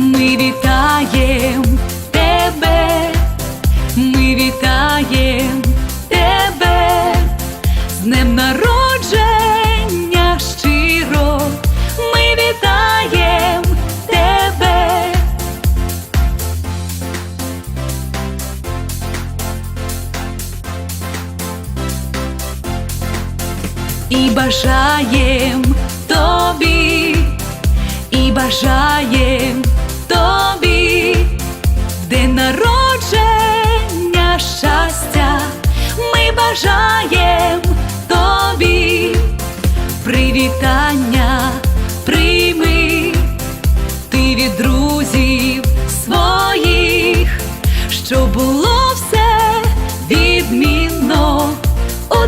Ми вітаєм тебе, ми вітаєм тебе, з днем народження щиро, ми вітаєм тебе. І бажаєм тобі, і бажаєм тобі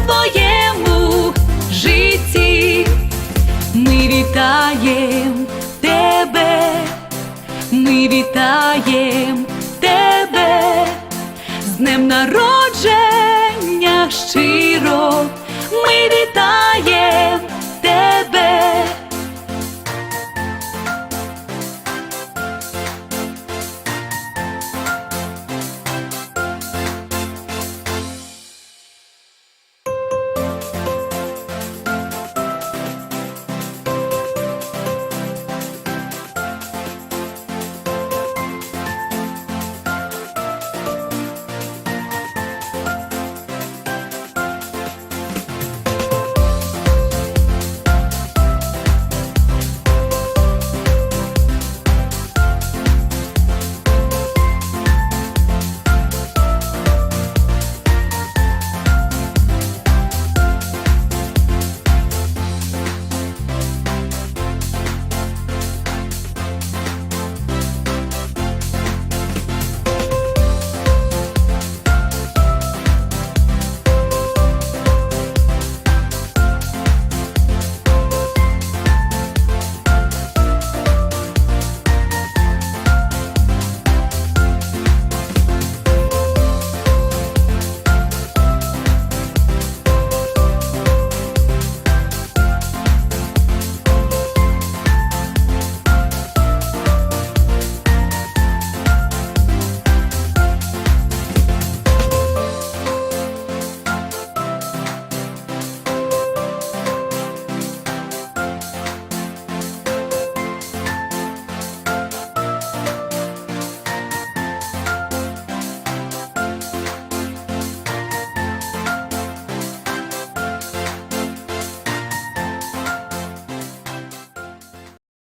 твоєму житті. Ми вітаєм тебе, ми вітаєм тебе, з днем народження щиро, ми вітаєм